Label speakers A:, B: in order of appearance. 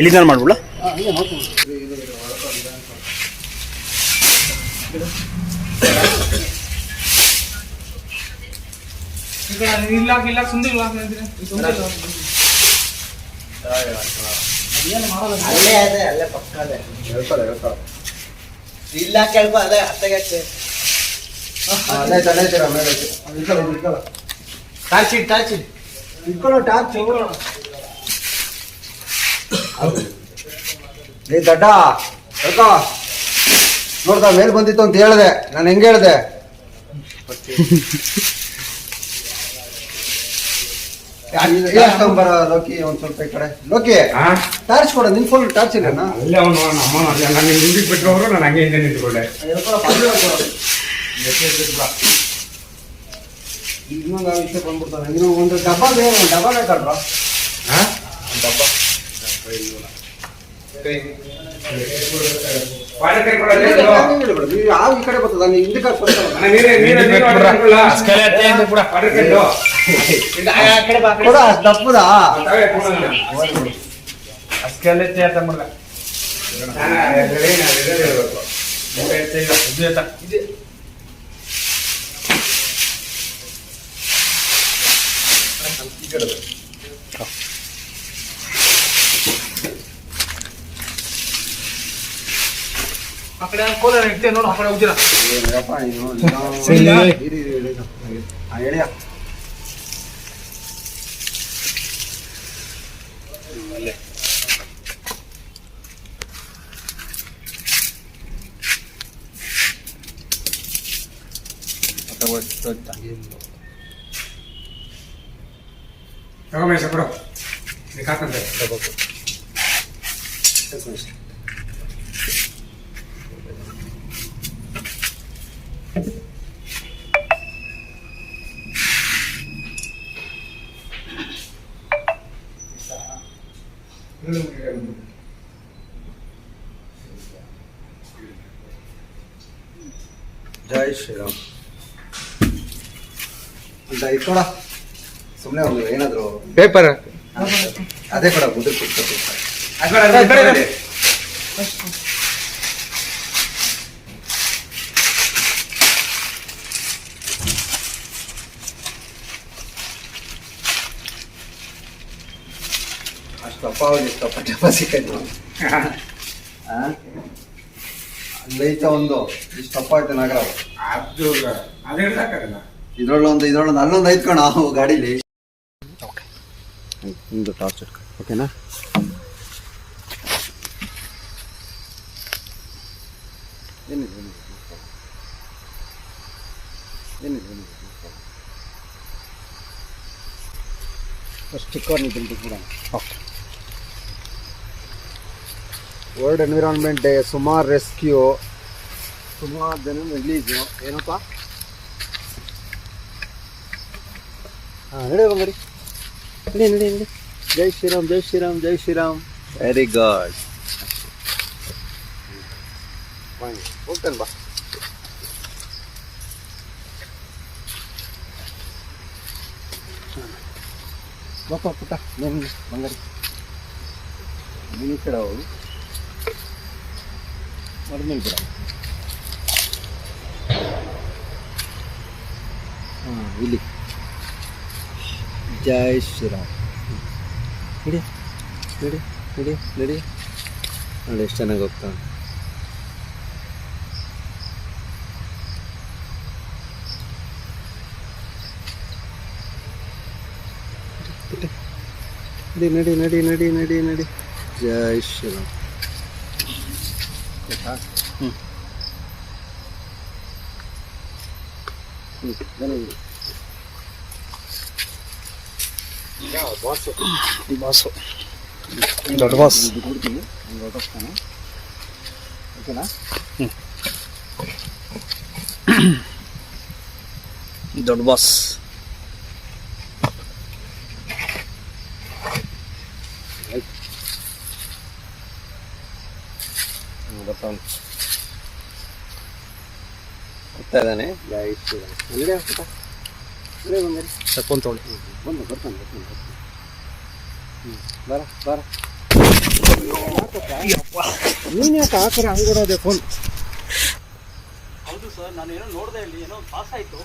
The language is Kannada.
A: ಇಲ್ಲಿಂದ ಮಾಡ್ಬಿಡ್ಲ?
B: ಇಲ್ಲ ಇಲ್ಲ ಸುಂದರ ಇಲ್ಲ.
C: ಅಲ್ಲೇ ಅದೇ ಅಲ್ಲೇ ಪಕ್ಕ ಅದೇ ಇಲ್ಲ ಕೇಳ್ಕೊ ಅದೇ. ಅತ್ತಗೆ ಟಾರ್ಚ್ ಇಟ್ ಟಾರ್ಚ್ ಇಟ್
D: ಇಟ್ಕೊಳ್ಳೋ ಟಾರ್ಚ್ ಏ ದಡ್ಡ ಹೇಳ್ಕೊ ನೋಡ್ದ ಮೇಲೆ ಬಂದಿತ್ತು ಅಂತ ಹೇಳಿದೆ. ನಾನು ಹೆಂಗೆ ಹೇಳಿದೆ? ಬರ ಲೋಕಿ ಒಂದ್ ಸ್ವಲ್ಪ ಈ ಕಡೆ. ಲೋಕಿ ಟಾರ್ಚ್ ಕೊಡ ನಿನ್ ಫೋನ್ ಟಾರ್ಚ್ ಇಲ್ಲ
B: ಅಲ್ಲೇ ಅವನು ಅಮ್ಮ ನಾನು ಹಿಂದಿಗೆ ಬಿಟ್ಟವರು ನಾನು ಹಂಗೆ ಹಿಂದೆ ನಿಂತ್ಕೊಂಡೆ.
D: ಇನ್ನೊಂದು ವಿಷಯ ಬಂದ್ಬಿಡ್ತಾನೆ. ನೀವು ಒಂದು ಡಬ್ಬ ಬೇರೆ ಒಂದು ಡಬ್ಬ. ಯಾವ ಈ ಕಡೆ ಬರ್ತದ ಹಿಂದಕ್ಕೆ ಹಾಕ್ಬಿಡ್ತಾರ
B: ನೀರೇ ನೀರೇ ನೀರು ವಾಟರ್ ಕೈ
C: ಆ ಕಡೆ ಬಾ ಆ ಕಡೆ.
D: ಕೊಡ ಅಷ್ಟ್ ದಪ್ಪದ
B: ತಾವೇ ಕೊಡೋಣ ಅಸ್ಕಲೆತ್ತೆ ಅಂತ ಮಲ್ಲ ಆ ಕಡೆ ಕೋಲ ಇಡ್ತೇವೆ ನೋಡು ಆ ಕಡೆ ಹೋಗ್ತೀರಾ?
D: ಏನಪ್ಪ ನೀನು ಇರಿ, ಇರಿ, ಇರಿ, ಜೈ ಶ್ರೀರಾಮ್. ಅಂತ ಇಟ್ಕೊಡ ಸುಮ್ಮನೆ ಒಂದು ಏನಾದ್ರು
B: ಪೇಪರ್.
D: ಅದೇ ಕೊಡ ಮುದ್ರ ಕೊಡ್ತಾರೆ. ಅಷ್ಟು ಅಪ್ಪ ಅವ್ರಿಗೆ ಟಪ ಟಪ ಸಿಕ್ಕಾಯ್ತು ಅಲ್ಲೈತ ಒಂದು ಇಷ್ಟು ಅಪ್ಪ ಆಯ್ತು ನಗರ.
B: ಅದು ಅದು
D: ಇದ್ರಲ್ಲೊಂದು ಅಲ್ಲೊಂದು ಐತ್ಕೊಣ ನಾವು ಗಾಡೀಲಿ. ಒಂದು ಟಾರ್ಚ್ ಓಕೆನಾ ಏನಿದೆ ಏನಿದೆ ಏನಿದೆ ಏನಿದೆ ಫಸ್ಟ್ ಚಿಕ್ಕವ್ರನ್ನ ಕೂಡ. ಓಕೆ ವರ್ಲ್ಡ್ ಎನ್ವಿರಾನ್ಮೆಂಟ್ ಡೇ ಸುಮಾರು ರೆಸ್ಕ್ಯೂ ಸುಮಾರು ಜನ ರಿಲೀಸು ಏನಪ್ಪ? ಹಾಂ ನಡಿ ಬಂಗಡಿ. ನಡಿ ನಡಿ ನಡಿ. ಜೈ ಶ್ರೀರಾಮ್ ಜೈ ಶ್ರೀರಾಮ್ ಜೈ ಶ್ರೀರಾಮ್. ವೆರಿ ಗುಡ್ ಹೋಗ್ತೇನೆ ಬಾ. ಬಾಪ ಪುಟ್ಟ ನೀನು ಬಂಗಾರಿ ನೀನು ಈ ಕಡೆ ಹೋಗು. ಮಡ್ಮೇಲೆ ಬಿಡ. ಹಾಂ, ಇಲ್ಲಿ. ಜೈ ಶ್ರೀರಾಮ್. ಇಡಿ ನಡಿ ನಡಿ ನಡಿ. ನೋಡಿ ಎಷ್ಟು ಚೆನ್ನಾಗಿ ಹೋಗ್ತಾನೆ ನಡಿ ನಡಿ ನಡಿ ನಡಿ ನಡಿ ನಡಿ. ಜೈ ಶ್ರೀರಾಮ್. ಹ್ಞೂ ಹ್ಞೂ ಜನ ಇಡಿ. ಬಾಸು ಬಾಸು ದೊಡ್ಡ ಬಾಸ್ ಕೊಡ್ತೀನಿ ಒಂದು ಹೊರಟೋಗ್ತಾನೆ ಓಕೆನಾ ದೊಡ್ಡ ಬಾಸ್ ಬರ್ತಾನೆ ಹೋಗ್ತಾ ಇದ್ದಾನೆ? ಬಂದರೆ? ಬಂದು ಬರ್ತಾನೆ ಬರ್ತಾನೆ ಬರ್ತಾನೆ. ಹ್ಞೂ ಬರ ಬರ. ನೀನ್ ಯಾಕೆ ಆ ಕಡೆ ಹಂಗೋಡೋದೆ ಫೋನ್
E: ಹೌದು ಸರ್ ನಾನು ಏನೋ ನೋಡಿದೆ ಇಲ್ಲಿ ಏನೋ ಪಾಸ್ ಆಯ್ತು.